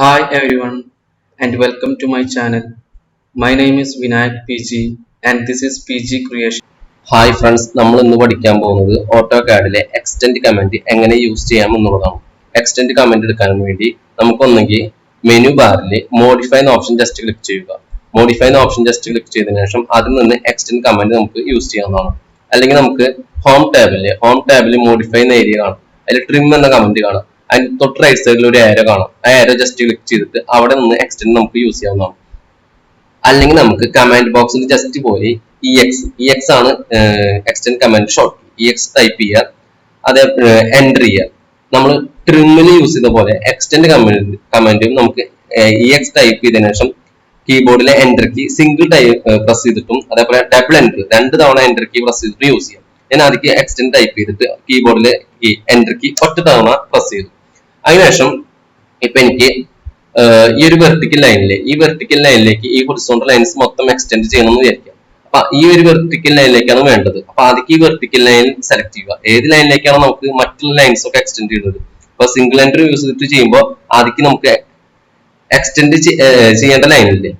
Hi everyone and welcome to my channel. My name is Vinayak PG and this is PG Creation. Hi friends നമ്മൾ ഇന്ന് പഠിക്കാൻ പോകുന്നത് auto കാഡിലെ extend command എങ്ങനെ use ചെയ്യാം എന്നുള്ളതാണ്. എക്സ്റ്റെൻഡ് കമന്റ് എടുക്കാൻ വേണ്ടി നമുക്കൊന്നെങ്കിൽ മെനു ബാറിൽ മോഡിഫൈ എന്ന ഓപ്ഷൻ ജസ്റ്റ് ക്ലിക്ക് ചെയ്യുക. മോഡിഫൈ എന്ന ഓപ്ഷൻ ജസ്റ്റ് ക്ലിക്ക് ചെയ്തതിനു ശേഷം അതിൽ നിന്ന് എക്സ്റ്റെൻഡ് കമന്റ് നമുക്ക് യൂസ് ചെയ്യാവുന്നതാണ്. അല്ലെങ്കിൽ നമുക്ക് ഹോം ടാബിൽ ഹോം ടാബിൽ മോഡിഫൈ എന്ന ഏരിയ കാണാം. അതിൽ ട്രിം എന്ന കമന്റ് കാണാം. അതിന് തൊട്ട് റൈറ്റ് സൈഡിൽ ഒരു ഏരോ കാണാം. ആ ഏരോ ജസ്റ്റ് ക്ലിക്ക് ചെയ്തിട്ട് അവിടെ നിന്ന് എക്സ്റ്റൻഡ് നമുക്ക് യൂസ് ചെയ്യാവുന്നതാണ്. അല്ലെങ്കിൽ നമുക്ക് കമാൻഡ് ബോക്സിൽ ജസ്റ്റ് പോയി ഇ എക്സ് ഇ എക്സ് ആണ് extend command short E X type ചെയ്യുക അതേ എന്റർ ചെയ്യുക നമ്മൾ ട്രിമ്മിൽ യൂസ് ചെയ്ത പോലെ എക്സ്റ്റൻഡ് കമാൻഡ് കമാൻഡും നമുക്ക് ഇ എക്സ് ടൈപ്പ് ചെയ്തതിനു ശേഷം കീബോർഡിലെ enter key single type press ചെയ്തിട്ടും അതേപോലെ ഡബിൾ എന്റർ രണ്ട് തവണ എന്റർ കീ പ്രസ് ചെയ്തിട്ടും യൂസ് ചെയ്യാം. ഞാൻ ആദ്യം എക്സ്റ്റൻഡ് ടൈപ്പ് ചെയ്തിട്ട് കീബോർഡിലെ എന്റർ കീ ഒറ്റ തവണ പ്രസ് ചെയ്തു. അതിനുശേഷം ഇപ്പൊ എനിക്ക് ഈ ഒരു വെർട്ടിക്കൽ ലൈനിൽ ഈ വെർട്ടിക്കൽ ലൈനിലേക്ക് ഈ ഹൊറിസോണ്ടൽ ലൈൻസ് മൊത്തം എക്സ്റ്റെൻഡ് ചെയ്യണം എന്ന് വിചാരിക്കാം അപ്പൊ ഈ ഒരു വെർട്ടിക്കൽ ലൈനിലേക്കാണ് വേണ്ടത്. അപ്പൊ ആദ്യം ഈ വെർട്ടിക്കൽ ലൈൻ സെലക്ട് ചെയ്യുക. ഏത് ലൈനിലേക്കാണ് നമുക്ക് മറ്റുള്ള ലൈൻസ് ഒക്കെ എക്സ്റ്റെൻഡ് ചെയ്യുന്നത് അപ്പൊ സിംഗിൾ എൻട്രി യൂസ് ചെയ്തിട്ട് ചെയ്യുമ്പോൾ ആദ്യം നമുക്ക് എക്സ്റ്റെൻഡ് ചെയ്യേണ്ട ലൈനില്ലേ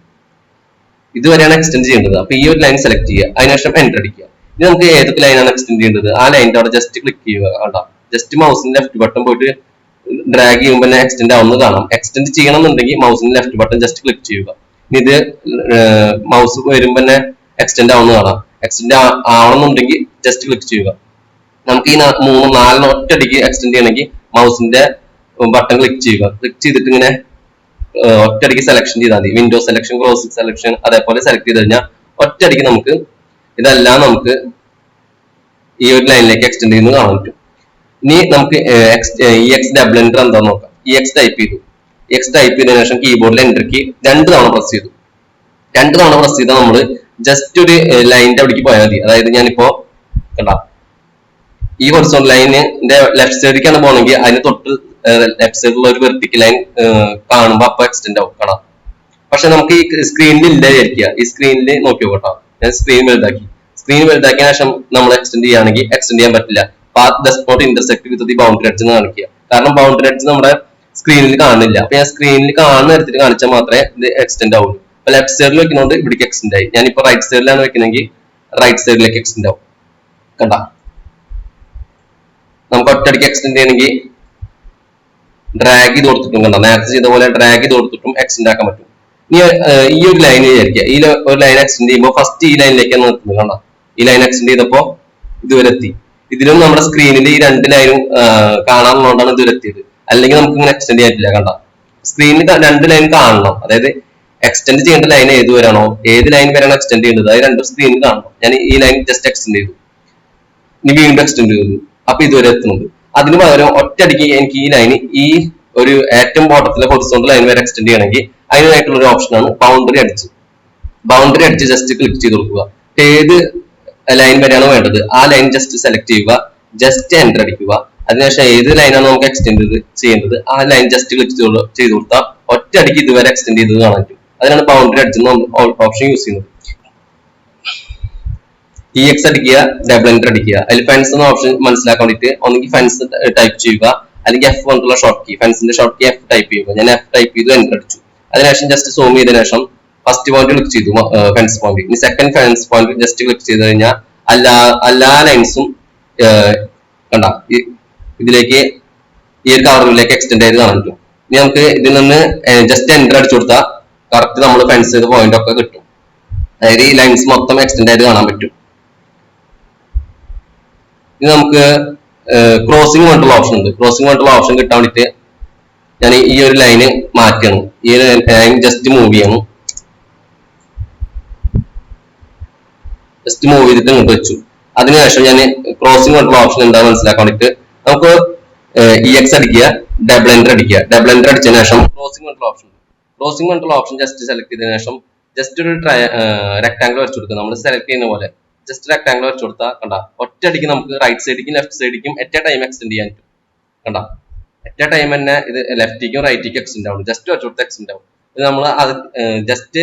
ഇതുവരെയാണ് എക്സ്റ്റെൻഡ് ചെയ്യേണ്ടത്. അപ്പൊ ഈ ഒരു ലൈൻ സെലക്ട് ചെയ്യുക. അതിനുശേഷം എന്റർ അടിക്കുക. ഇനി നമുക്ക് ഏതൊക്കെ ലൈനാണ് എക്സ്റ്റെൻഡ് ചെയ്യേണ്ടത്? ആ ലൈനിന്റെ അവിടെ ജസ്റ്റ് ക്ലിക്ക് ചെയ്യുക കണ്ടോ ജസ്റ്റ് മൗസിന്റെ ലെഫ്റ്റ് ബട്ടൺ പോയിട്ട് ഡ്രാഗ് ചെയ്യുമ്പോൾ തന്നെ എക്സ്റ്റെൻഡ് ആവുന്നത് കാണാം. എക്സ്റ്റെൻഡ് ചെയ്യണം എന്നുണ്ടെങ്കിൽ മൗസിന്റെ ലെഫ്റ്റ് ബട്ടൺ ജസ്റ്റ് ക്ലിക്ക് ചെയ്യുക. ഇനി ഇത് മൗസ് വരുമ്പോൾ തന്നെ എക്സ്റ്റെൻഡ് ആവുന്നത് കാണാം. എക്സ്റ്റെൻഡ് ആവണമെന്നുണ്ടെങ്കിൽ ജസ്റ്റ് ക്ലിക്ക് ചെയ്യുക. നമുക്ക് ഈ മൂന്ന് നാലെണ്ണം ഒറ്റയടിക്ക് എക്സ്റ്റെൻഡ് ചെയ്യണമെങ്കിൽ മൗസിന്റെ ബട്ടൺ ക്ലിക്ക് ചെയ്യുക. ക്ലിക്ക് ചെയ്തിട്ട് ഇങ്ങനെ ഒറ്റയടിക്ക് സെലക്ഷൻ ചെയ്താൽ മതി. വിൻഡോ സെലക്ഷൻ ക്ലോസ് സെലക്ഷൻ അതേപോലെ സെലക്ട് ചെയ്ത് കഴിഞ്ഞാൽ ഒറ്റയടിക്ക് നമുക്ക് ഇതെല്ലാം നമുക്ക് ഈ ഒരു ലൈനിലേക്ക് എക്സ്റ്റെൻഡ് ചെയ്യുന്നത് കാണാൻ പറ്റും. ഇനി നമുക്ക് ഇ എക്സ് ഡബിൾ എന്റർ എന്താന്ന് നോക്കാം. ഇ എക്സ് ടൈപ്പ് ചെയ്തു. എക്സ് ടൈപ്പ് ചെയ്തതിനു ശേഷം കീബോർഡിൽ എന്റർ കീ രണ്ട് തവണ പ്രസ് ചെയ്തു. രണ്ട് തവണ പ്രസ് ചെയ്താൽ നമ്മൾ ജസ്റ്റ് ഒരു ലൈനിന്റെ അവിടേക്ക് പോയാൽ മതി. അതായത് ഞാനിപ്പോ കണ്ട ഈ ഹൊറിസോൺ ലൈനിന്റെ ലെഫ്റ്റ് സൈഡിലേക്കാണ് പോകണമെങ്കിൽ അതിന് തൊട്ട് ലെഫ്റ്റ് സൈഡിലുള്ള ഒരു വെർട്ടിക്കൽ ലൈൻ കാണുമ്പോൾ അപ്പൊ എക്സ്റ്റെൻഡ് ആവും. കാണാം. പക്ഷെ നമുക്ക് ഈ സ്ക്രീനിൽ ഇല്ലായിരിക്കുക ഈ സ്ക്രീനിൽ നോക്കി നോക്കട്ടോ ഞാൻ സ്ക്രീൻ വലുതാക്കി. സ്ക്രീൻ വലുതാക്കിയ ശേഷം നമ്മൾ എക്സ്റ്റെൻഡ് ചെയ്യുകയാണെങ്കിൽ എക്സ്റ്റെൻഡ് ചെയ്യാൻ പറ്റില്ല. Path the not intersect with the boundary edge എന്ന് കാണിക്കുക. കാരണം ബൗണ്ടറി എഡ്ജ് നമ്മുടെ സ്ക്രീനിൽ കാണുന്നില്ല. അപ്പൊ ഞാൻ സ്ക്രീനിൽ കാണുന്ന തരത്തിൽ കാണിച്ചാൽ മാത്രമേ ഇത് എക്സ്റ്റെൻഡ് ആവുള്ളൂ. അപ്പൊ ലെഫ്റ്റ് സൈഡിൽ വെക്കുന്നതുകൊണ്ട് ഇവിടേക്ക് എക്സ്റ്റെൻഡ് ആയി. ഞാൻ ഞാനിപ്പോ റൈറ്റ് സൈഡിലാണ് വെക്കുന്നെങ്കിൽ റൈറ്റ് സൈഡിലേക്ക് എക്സ്റ്റെൻഡ് ആവും. കണ്ട? നമുക്ക് ഒറ്റയടിക്ക് എക്സ്റ്റെൻഡ് ചെയ്യണമെങ്കിൽ ഡ്രാഗ് ചെയ്ത് കൊടുത്തിട്ടും കണ്ട? നേരത്തെ ചെയ്ത പോലെ ഡ്രാഗ് ചെയ്ത് കൊടുത്തിട്ടും എക്സ്റ്റെൻഡ് ആക്കാൻ പറ്റും. ഇനി ഈ ഒരു ലൈൻ വിചാരിക്കുക. ഈ ഒരു ലൈൻ എക്സ്റ്റെൻഡ് ചെയ്യുമ്പോൾ ഫസ്റ്റ് ഈ ലൈനിലേക്കാണ് നിർത്തുന്നത് കണ്ടോ? ഈ ലൈൻ എക്സ്റ്റെൻഡ് ചെയ്തപ്പോ ഇതുവരെ എത്തി. ഇതിലും നമ്മുടെ സ്ക്രീനിന്റെ ഈ രണ്ട് ലൈനും കാണാനുള്ളതുകൊണ്ടാണ് ഇതിലെത്തിയത് അല്ലെങ്കിൽ നമുക്ക് ഇങ്ങനെ എക്സ്റ്റെൻഡ് ചെയ്യാൻ പറ്റില്ല കണ്ട സ്ക്രീനിൽ രണ്ട് ലൈൻ കാണണം. അതായത് എക്സ്റ്റെൻഡ് ചെയ്യേണ്ട ലൈൻ ഏത് വരാണോ ഏത് ലൈൻ വരെയാണ് എക്സ്റ്റെൻഡ് ചെയ്യേണ്ടത് അത് രണ്ടും സ്ക്രീനിൽ കാണണം. ഞാൻ ഈ ലൈൻ ജസ്റ്റ് എക്സ്റ്റെൻഡ് ചെയ്തു. ഇനി വീണ്ടും എക്സ്റ്റെൻഡ് ചെയ്തു. അപ്പൊ ഇതുവരെ എത്തുന്നത്. അതിന് പകരം ഒറ്റയടിക്ക് എനിക്ക് ഈ ലൈൻ ഈ ഒരു ഏറ്റവും ബോട്ടത്തിലെ ഹൊറിസോണ്ടൽ ലൈൻ വരെ എക്സ്റ്റെൻഡ് ചെയ്യണമെങ്കിൽ അതിനായിട്ടുള്ള ഒരു ഓപ്ഷനാണ് ബൗണ്ടറി അടിച്ച്. ബൗണ്ടറി അടിച്ച് ജസ്റ്റ് ക്ലിക്ക് ചെയ്ത് കൊടുക്കുക. ഏത് ലൈൻ വരെയാണ് വേണ്ടത്. ആ ലൈൻ ജസ്റ്റ് സെലക്ട് ചെയ്യുക ജസ്റ്റ് എന്റർ അടിക്കുക. അതിനുശേഷം ഏത് ലൈനാണ് നമുക്ക് എക്സ്റ്റെൻഡ് ചെയ്യേണ്ടത്? ആ ലൈൻ ജസ്റ്റ് ക്ലിക്ക് ചെയ്ത് കൊടുത്താൽ ഒറ്റ അടിക്ക് ഇതുവരെ എക്സ്റ്റെൻഡ് ചെയ്ത് കാണാൻ പറ്റും. അതിനാണ് ബൗണ്ടറി അടിച്ചെന്ന് ഓപ്ഷൻ യൂസ് ചെയ്യുന്നത്. ഇ എക്സ് അടിക്കുക ഡബിൾ എന്റർ അടിക്കുക. അതിൽ ഫെൻസ് എന്ന ഓപ്ഷൻ മനസ്സിലാക്കാൻ വേണ്ടിയിട്ട് ഒന്നെങ്കിൽ ഫെൻസ് ടൈപ്പ് ചെയ്യുക അല്ലെങ്കിൽ എഫ് കൊണ്ടുള്ള ഷോർട്ട് കീ ഫെൻസിന്റെ ഷോർട്ട് കീ എഫ് ടൈപ്പ് ചെയ്യുക. ഞാൻ എഫ് ടൈപ്പ് ചെയ്ത് എന്റർ അടിച്ചു. അതിനുശേഷം ജസ്റ്റ് സൂം ചെയ്തതിനു ശേഷം ഫസ്റ്റ് പോയിന്റ് ക്ലിക്ക് ചെയ്തു ഫെൻസ് പോയിന്റ് ഇനി second fence point just click ചെയ്ത് കഴിഞ്ഞാൽ എല്ലാ എല്ലാ ലൈൻസും കണ്ട ഇതിലേക്ക് ഈ ഒരു കവറിലേക്ക് എക്സ്റ്റെൻഡ് ചെയ്ത് കാണാൻ പറ്റും. ഇനി നമുക്ക് ഇതിൽ നിന്ന് ജസ്റ്റ് എന്റർ അടിച്ചു കൊടുത്താൽ കറക്റ്റ് നമ്മൾ ഫെൻസ് ചെയ്ത പോയിന്റ് ഒക്കെ കിട്ടും. അതായത് ഈ ലൈൻസ് മൊത്തം എക്സ്റ്റെൻഡ് ചെയ്ത് കാണാൻ പറ്റും. ഇനി നമുക്ക് ക്രോസിംഗ് വേണ്ടുള്ള ഓപ്ഷൻ ഉണ്ട്. ക്രോസിംഗ് വേണ്ടുള്ള ഓപ്ഷൻ കിട്ടാൻ വേണ്ടിയിട്ട് ഞാൻ ഈ ഒരു ലൈന് മാറ്റണം ഈ ഒരു ലൈൻ ജസ്റ്റ് മൂവ് ചെയ്യണം. ജസ്റ്റ് മൂവ് ചെയ്തിട്ട് ഇങ്ങോട്ട് വെച്ചു. അതിനുശേഷം ഞാൻ ക്രോസിംഗ് വേണ്ടിയുള്ള ഓപ്ഷൻ എന്താ മനസ്സിലാക്കാൻ വേണ്ടിയിട്ട് നമുക്ക് ഇ എക്സ് അടിക്കുക ഡബിൾ എന്റർ അടിക്കുക. ഡബിൾ എന്റർ അടിച്ചതിന് ശേഷം ക്രോസിംഗ് വേണ്ടിയുള്ള ഓപ്ഷൻ ക്രോസിംഗ് വേണ്ടിയുള്ള ഓപ്ഷൻ ജസ്റ്റ് സെലക്ട് ചെയ്തതിനു ശേഷം ജസ്റ്റ് ഒരു റെക്ടാംഗിൾ വരച്ചു കൊടുക്കുക. നമ്മൾ സെലക്ട് ചെയ്യുന്ന പോലെ. ജസ്റ്റ് റെക്ടാംഗിൾ വരച്ചു കൊടുത്താൽ കണ്ട ഒറ്റയടിക്ക് നമുക്ക് റൈറ്റ് സൈഡിലേക്കും ലെഫ്റ്റ് സൈഡിലേക്കും എറ്റ ടൈം എക്സ്റ്റെൻഡ് ചെയ്യാൻ പറ്റും. കണ്ട? എറ്റ ടൈം തന്നെ ഇത് ലെഫ്റ്റിലേക്കും റൈറ്റിക്കും എക്സ്റ്റെൻഡ് ആവും ജസ്റ്റ് വരച്ചു കൊടുത്ത് എക്സ്റ്റെൻഡ് ആവും ഇത് നമ്മൾ അത് ജസ്റ്റ്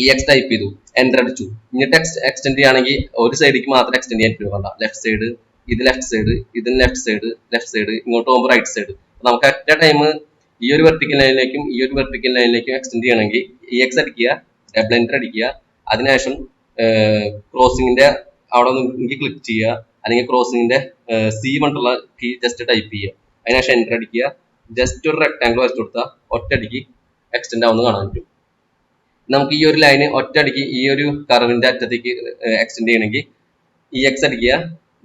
ഇ എക്സ് ടൈപ്പ് ചെയ്തു എന്റർ അടിച്ചു. എന്നിട്ട് എക്സ്റ്റെൻഡ് ചെയ്യുകയാണെങ്കിൽ ഒരു സൈഡിലേക്ക് മാത്രം എക്സ്റ്റെൻഡ് ചെയ്യാൻ പറ്റും വേണ്ട. ലെഫ്റ്റ് സൈഡ് ഇത് ലെഫ്റ്റ് സൈഡ് ഇത് ലെഫ്റ്റ് സൈഡ് ലെഫ്റ്റ് സൈഡ് ഇങ്ങോട്ട് പോകുമ്പോൾ റൈറ്റ് സൈഡ് നമുക്ക് അറ്റ ടൈം ഈ ഒരു വെർട്ടിക്കൽ ലൈനിലേക്കും ഈ ഒരു വെർട്ടിക്കൽ ലൈനിലേക്കും എക്സ്റ്റെൻഡ് ചെയ്യണമെങ്കിൽ ഇ എക്സ് അടിക്കുക ഡബിൾ എന്റർ അടിക്കുക. അതിനുശേഷം ക്രോസിങ്ങിന്റെ അവിടെ നിന്ന് ക്ലിക്ക് ചെയ്യുക. അല്ലെങ്കിൽ ക്രോസിങ്ങിന്റെ സി കൊണ്ടുള്ള കീ ജസ്റ്റ് ടൈപ്പ് ചെയ്യുക. അതിനുശേഷം എന്റർ അടിക്കുക. ജസ്റ്റ് ഒരു റെക്ടാങ്കിൾ വരച്ചു കൊടുത്താൽ ഒറ്റയടിക്ക് എക്സ്റ്റെൻഡ് ആവുന്നത് കാണാൻ പറ്റും. നമുക്ക് ഈ ഒരു ലൈന് ഒറ്റയടിക്ക് ഈ ഒരു കർവിന്റെ അറ്റത്തേക്ക് എക്സ്റ്റെൻഡ് ചെയ്യണമെങ്കിൽ ഇ എക്സ് അടിക്കുക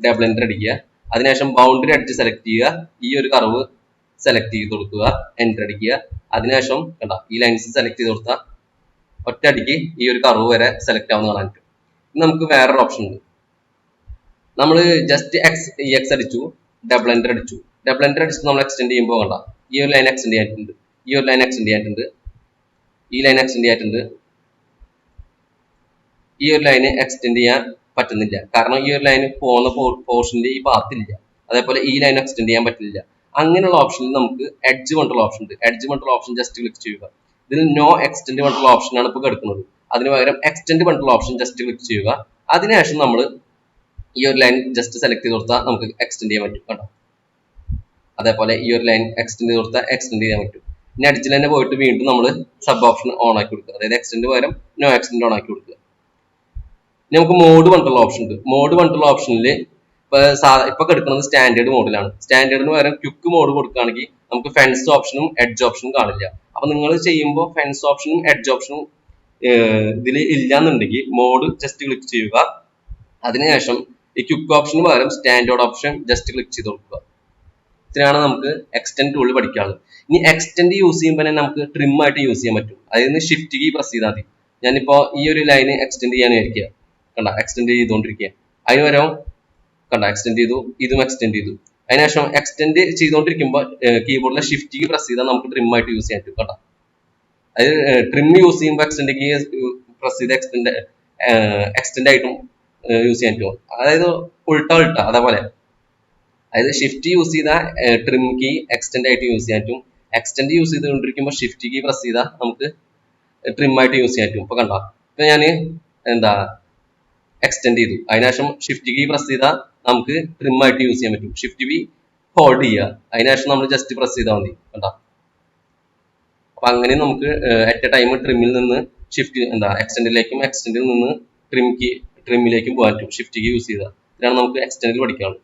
ഡബിൾ എന്റർ അടിക്കുക. അതിനുശേഷം ബൗണ്ടറി അടിച്ച് സെലക്ട് ചെയ്യുക. ഈ ഒരു കർവ് സെലക്ട് ചെയ്ത് കൊടുക്കുക എന്റർ അടിക്കുക. അതിനുശേഷം കണ്ട ഈ ലൈൻസ് സെലക്ട് ചെയ്ത് കൊടുത്താൽ ഒറ്റയടിക്ക് ഈ ഒരു കർവ് വരെ സെലക്ട് ആവുന്ന കാണാൻ പറ്റും. നമുക്ക് വേറൊരു ഓപ്ഷൻ ഉണ്ട്. നമ്മൾ ജസ്റ്റ് എക്സ് ഇ എക്സ് അടിച്ചു ഡബിൾ എന്റർ അടിച്ചു. ഡബിൾ എന്റർ അടിച്ച് നമ്മൾ എക്സ്റ്റെൻഡ് ചെയ്യുമ്പോൾ കണ്ട ഈ ഒരു ലൈൻ എക്സ്റ്റെൻഡ് ചെയ്യാനുണ്ട് ഈ ഒരു ലൈൻ എക്സ്റ്റെൻഡ് ചെയ്യാനുണ്ട് ഈ ലൈൻ എക്സ്റ്റെൻഡ് ചെയ്യാറ്റുണ്ട് ഈ ഒരു ലൈന് എക്സ്റ്റെൻഡ് ചെയ്യാൻ പറ്റുന്നില്ല. കാരണം ഈ ഒരു ലൈന് പോകുന്ന പോർഷനിൽ ഈ പാത്തില്ല അതേപോലെ ഈ ലൈൻ എക്സ്റ്റെൻഡ് ചെയ്യാൻ പറ്റില്ല അങ്ങനെയുള്ള ഓപ്ഷനിൽ നമുക്ക് എഡ്ജ് കൊണ്ടുള്ള ഓപ്ഷൻ ഉണ്ട്. എഡ്ജ് കൊണ്ടുള്ള ഓപ്ഷൻ ജസ്റ്റ് ക്ലിക്ക് ചെയ്യുക. ഇതിൽ നോ എക്സ്റ്റെൻഡ് കൊണ്ടുള്ള ഓപ്ഷനാണ് ഇപ്പോൾ കിടക്കുന്നത്. അതിന് പകരം എക്സ്റ്റെൻഡ് കൊണ്ടുള്ള ഓപ്ഷൻ ജസ്റ്റ് ക്ലിക്ക് ചെയ്യുക. അതിനുശേഷം നമ്മൾ ഈ ഒരു ലൈൻ ജസ്റ്റ് സെലക്ട് ചെയ്ത് കൊടുത്താൽ നമുക്ക് എക്സ്റ്റെൻഡ് ചെയ്യാൻ പറ്റും. കേട്ടോ അതേപോലെ ഈ ഒരു ലൈൻ എക്സ്റ്റെൻഡ് ചെയ്ത് കൊടുത്താൽ എക്സ്റ്റെൻഡ് ചെയ്യാൻ പറ്റും. ഇനി അടിച്ചിൽ തന്നെ പോയിട്ട് വീണ്ടും നമ്മൾ സബ് ഓപ്ഷൻ ഓൺ ആക്കി കൊടുക്കുക. അതായത് എക്സ്റ്റൻഡ് പകരം നോ എക്സ്റ്റൻഡ് ഓൺ ആക്കി കൊടുക്കുക. ഇനി നമുക്ക് മോഡ് വണ്ടുള്ള ഓപ്ഷൻ ഉണ്ട്. മോഡ് വണ്ടുള്ള ഓപ്ഷനിൽ ഇപ്പൊ കിടക്കുന്നത് സ്റ്റാൻഡേർഡ് മോഡിലാണ് സ്റ്റാൻഡേർഡിന് പകരം ക്യുക്ക് മോഡ് കൊടുക്കുകയാണെങ്കിൽ നമുക്ക് ഫെൻസ് ഓപ്ഷനും എഡ്ജ് ഓപ്ഷനും കാണില്ല. അപ്പൊ നിങ്ങൾ ചെയ്യുമ്പോൾ ഫെൻസ് ഓപ്ഷനും എഡ്ജ് ഓപ്ഷനും ഇതിൽ ഇല്ലാന്നുണ്ടെങ്കിൽ മോഡ് ജസ്റ്റ് ക്ലിക്ക് ചെയ്യുക. അതിനുശേഷം ഈ ക്യുക്ക് ഓപ്ഷന് പകരം സ്റ്റാൻഡേർഡ് ഓപ്ഷൻ ജസ്റ്റ് ക്ലിക്ക് ചെയ്ത് കൊടുക്കുക. ഇത്രയാണ് നമുക്ക് എക്സ്റ്റെൻഡ് ടൂൾ പഠിക്കാനുള്ളത്. ഇനി എക്സ്റ്റെൻഡ് യൂസ് ചെയ്യുമ്പോൾ തന്നെ നമുക്ക് ട്രിം ആയിട്ട് യൂസ് ചെയ്യാൻ പറ്റും. അതിൽ നിന്ന് ഷിഫ്റ്റ് കീ പ്രസ് ചെയ്താൽ മതി. ഞാനിപ്പോ ഈ ഒരു ലൈന് എക്സ്റ്റെൻഡ് ചെയ്യാൻ വിചാരിക്കുക. കണ്ട? എക്സ്റ്റെൻഡ് ചെയ്തുകൊണ്ടിരിക്കുക. അതിന് പകരം കണ്ട? എക്സ്റ്റെൻഡ് ചെയ്തു. ഇതും എക്സ്റ്റെൻഡ് ചെയ്തു. അതിനുശേഷം എക്സ്റ്റെൻഡ് ചെയ്തുകൊണ്ടിരിക്കുമ്പോൾ കീബോർഡിലെ ഷിഫ്റ്റ് കീ പ്രസ് ചെയ്താൽ നമുക്ക് ട്രിം ആയിട്ട് യൂസ് ചെയ്യാൻ പറ്റും. കണ്ട? അതായത് ട്രിം യൂസ് ചെയ്യുമ്പോൾ എക്സ്റ്റെൻഡ് കീ പ്രസ് ചെയ്ത് എക്സ്റ്റെൻഡ് എക്സ്റ്റെൻഡ് ആയിട്ടും യൂസ് ചെയ്യാൻ പറ്റും. അതായത് ഉൾട്ട ഉൾട്ട അതേപോലെ. അതായത് ഷിഫ്റ്റ് യൂസ് ചെയ്താൽ ട്രിം കീ എക്സ്റ്റെൻഡ് ആയിട്ട് യൂസ് ചെയ്യാൻ പറ്റും. എക്സ്റ്റെൻഡ് യൂസ് ചെയ്തുകൊണ്ടിരിക്കുമ്പോൾ ഷിഫ്റ്റ് കീ പ്രസ് ചെയ്താൽ നമുക്ക് ട്രിം ആയിട്ട് യൂസ് ചെയ്യാൻ പറ്റും. ഇപ്പൊ കണ്ടോ? ഇപ്പൊ ഞാൻ എന്താ എക്സ്റ്റെൻഡ് ചെയ്തു. അതിനുശേഷം ഷിഫ്റ്റ് കീ പ്രസ് ചെയ്താൽ നമുക്ക് ട്രിം ആയിട്ട് യൂസ് ചെയ്യാൻ പറ്റും. ഷിഫ്റ്റ് കീ ഹോൾഡ് ചെയ്യുക അതിനുശേഷം നമ്മൾ ജസ്റ്റ് പ്രസ് ചെയ്താൽ മതി. കണ്ടോ? അപ്പൊ അങ്ങനെ നമുക്ക് അറ്റ് എ ടൈം ട്രിമ്മിൽ നിന്ന് ഷിഫ്റ്റ് എന്താ എക്സ്റ്റെൻഡിലേക്കും എക്സ്റ്റെൻഡിൽ നിന്ന് ട്രിം കീ ട്രിമ്മിലേക്കും പോകാൻ പറ്റും. ഷിഫ്റ്റ് കീ യൂസ് ചെയ്താൽ ഇതാണ് നമുക്ക് എക്സ്റ്റെൻഡിൽ പഠിക്കാനുള്ളത്.